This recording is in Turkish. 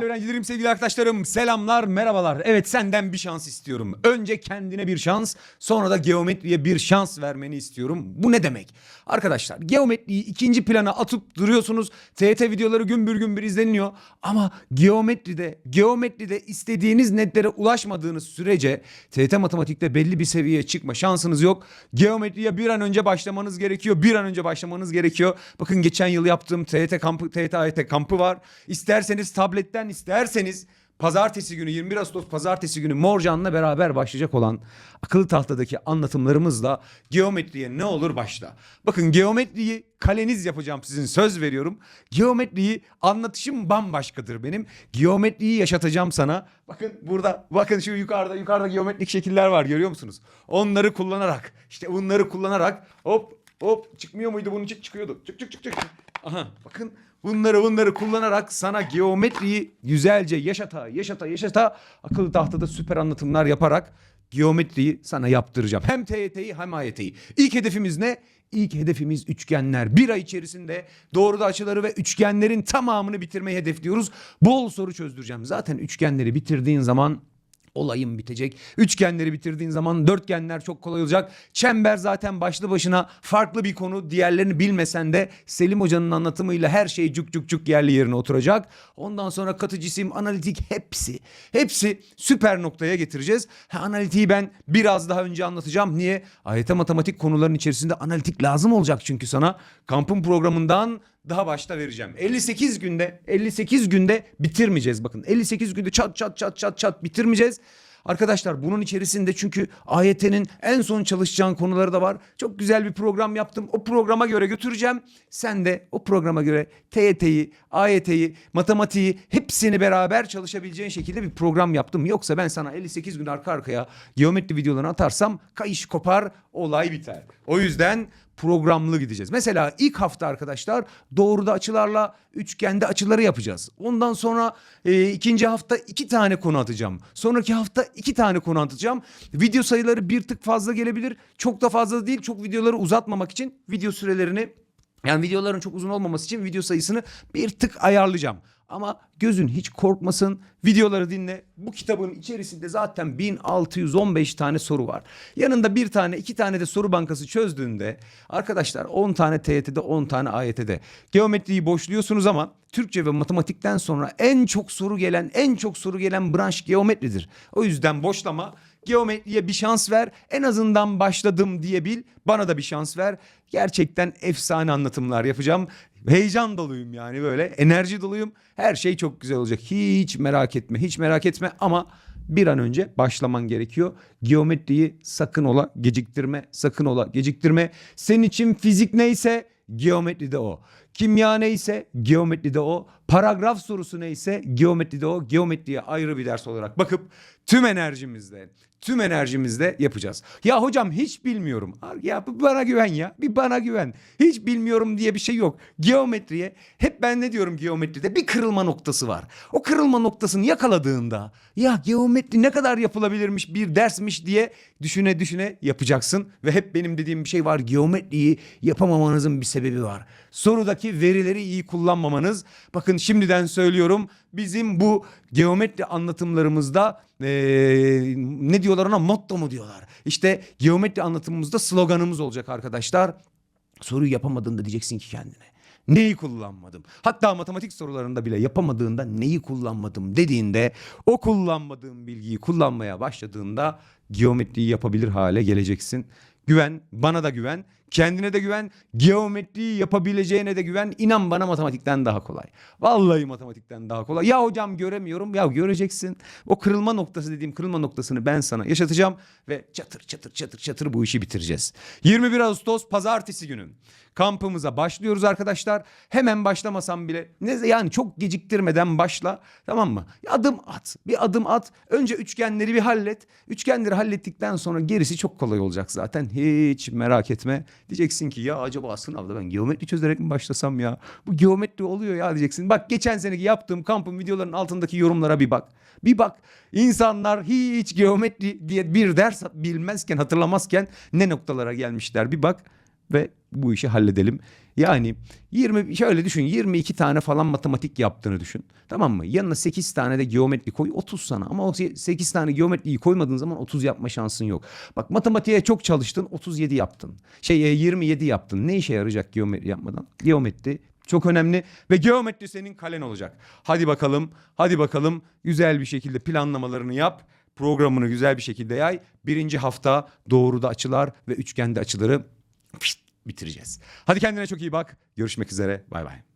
Değerli öğrencilerim, sevgili arkadaşlarım, selamlar, merhabalar. Evet senden bir şans istiyorum. Önce kendine bir şans, sonra da geometriye bir şans vermeni istiyorum. Bu ne demek? Arkadaşlar geometriyi ikinci plana atıp duruyorsunuz. TET videoları gümbür gümbür izleniyor. Ama geometride, geometride istediğiniz netlere ulaşmadığınız sürece TET matematikte belli bir seviyeye çıkma şansınız yok. Geometriye bir an önce başlamanız gerekiyor. Bir an önce başlamanız gerekiyor. Bakın geçen yıl yaptığım TET kampı, TET AYT kampı var. İsterseniz tabletten isterseniz pazartesi günü 21 Ağustos pazartesi günü Morcan'la beraber başlayacak olan akıllı tahtadaki anlatımlarımızla geometriye ne olur başla. Bakın geometriyi kaleniz yapacağım sizin söz veriyorum. Geometriyi anlatışım bambaşkadır benim. Geometriyi yaşatacağım sana. Bakın burada bakın şu yukarıda yukarıda geometrik şekiller var görüyor musunuz? Onları kullanarak işte bunları kullanarak hop hop çıkmıyor muydu bunun için çıkıyordu. Çık çık çık çık. Aha bakın bunları bunları kullanarak sana geometriyi güzelce yaşata yaşata yaşata akıllı tahtada süper anlatımlar yaparak geometriyi sana yaptıracağım. Hem TYT'yi hem AYT'yi. İlk hedefimiz ne? İlk hedefimiz üçgenler. Bir ay içerisinde doğruda açıları ve üçgenlerin tamamını bitirmeyi hedefliyoruz. Bol soru çözdüreceğim. Zaten üçgenleri bitirdiğin zaman olayın bitecek. Üçgenleri bitirdiğin zaman dörtgenler çok kolay olacak. Çember zaten başlı başına farklı bir konu. Diğerlerini bilmesen de Selim Hoca'nın anlatımıyla her şey cuk cuk cuk yerli yerine oturacak. Ondan sonra katı cisim, analitik hepsi. Hepsi süper noktaya getireceğiz. Ha, analitiği ben biraz daha önce anlatacağım. Niye? AYT matematik konuların içerisinde analitik lazım olacak çünkü sana. Kampın programından daha başta vereceğim. 58 günde 58 günde bitirmeyeceğiz bakın. 58 günde çat çat çat çat çat bitirmeyeceğiz. Arkadaşlar bunun içerisinde çünkü AYT'nin en son çalışacağın konuları da var. Çok güzel bir program yaptım. O programa göre götüreceğim. Sen de o programa göre TYT'yi, AYT'yi, matematiği hepsini beraber çalışabileceğin şekilde bir program yaptım. Yoksa ben sana 58 gün arka arkaya geometri videolarını atarsam kayış kopar, olay biter. O yüzden programlı gideceğiz. Mesela ilk hafta arkadaşlar doğruda açılarla üçgende açıları yapacağız. Ondan sonra e, ikinci hafta iki tane konu atacağım. Sonraki hafta iki tane konu atacağım. Video sayıları bir tık fazla gelebilir. Çok da fazla değil. Çok videoları uzatmamak için video sürelerini yani videoların çok uzun olmaması için video sayısını bir tık ayarlayacağım. Ama gözün hiç korkmasın. Videoları dinle. Bu kitabın içerisinde zaten 1615 tane soru var. Yanında bir tane iki tane de soru bankası çözdüğünde arkadaşlar 10 tane TYT'de 10 tane AYT'de geometriyi boşluyorsunuz ama Türkçe ve matematikten sonra en çok soru gelen en çok soru gelen branş geometridir. O yüzden boşlama geometriye bir şans ver. En azından başladım diye bil. Bana da bir şans ver. Gerçekten efsane anlatımlar yapacağım. Heyecan doluyum yani böyle. Enerji doluyum. Her şey çok güzel olacak. Hiç merak etme. Hiç merak etme ama bir an önce başlaman gerekiyor. Geometriyi sakın ola geciktirme. Sakın ola geciktirme. Senin için fizik neyse geometride o. Kimya neyse geometride o. Paragraf sorusu neyse geometride o. Geometriye ayrı bir ders olarak bakıp tüm enerjimizle, tüm enerjimizle yapacağız. Ya hocam hiç bilmiyorum. Ya bana güven ya. Bir bana güven. Hiç bilmiyorum diye bir şey yok. Geometriye hep ben ne diyorum geometride bir kırılma noktası var. O kırılma noktasını yakaladığında ya geometri ne kadar yapılabilirmiş bir dersmiş diye düşüne düşüne yapacaksın. Ve hep benim dediğim bir şey var. Geometriyi yapamamanızın bir sebebi var. Sorudaki verileri iyi kullanmamanız. Bakın şimdiden söylüyorum. Bizim bu geometri anlatımlarımızda eee, ne diyorlar ona motto mu diyorlar. İşte geometri anlatımımızda sloganımız olacak arkadaşlar. Soruyu yapamadığında diyeceksin ki kendine. Neyi kullanmadım? Hatta matematik sorularında bile yapamadığında neyi kullanmadım dediğinde o kullanmadığın bilgiyi kullanmaya başladığında geometriyi yapabilir hale geleceksin. Güven, bana da güven, kendine de güven, geometriyi yapabileceğine de güven. İnan bana matematikten daha kolay. Vallahi matematikten daha kolay. Ya hocam göremiyorum. Ya göreceksin. O kırılma noktası dediğim kırılma noktasını ben sana yaşatacağım ve çatır çatır çatır çatır bu işi bitireceğiz. 21 Ağustos pazartesi günü kampımıza başlıyoruz arkadaşlar. Hemen başlamasam bile ne yani çok geciktirmeden başla tamam mı? Adım at. Bir adım at. Önce üçgenleri bir hallet. Üçgenleri hallettikten sonra gerisi çok kolay olacak zaten. Hiç merak etme. Diyeceksin ki ya acaba sınavda ben geometri çözerek mi başlasam ya? Bu geometri oluyor ya diyeceksin. Bak geçen seneki yaptığım kampın videolarının altındaki yorumlara bir bak. Bir bak. İnsanlar hiç geometri diye bir ders bilmezken hatırlamazken ne noktalara gelmişler bir bak. Ve bu işi halledelim. Yani 20 şöyle düşün 22 tane falan matematik yaptığını düşün. Tamam mı? Yanına 8 tane de geometri koy 30 sana. Ama o 8 tane geometriyi koymadığın zaman 30 yapma şansın yok. Bak matematiğe çok çalıştın 37 yaptın. Şey e, 27 yaptın. Ne işe yarayacak geometri yapmadan? Geometri çok önemli ve geometri senin kalen olacak. Hadi bakalım, hadi bakalım güzel bir şekilde planlamalarını yap. Programını güzel bir şekilde yay. Birinci hafta doğruda açılar ve üçgende açıları bitireceğiz. Hadi kendine çok iyi bak. Görüşmek üzere. Bay bay.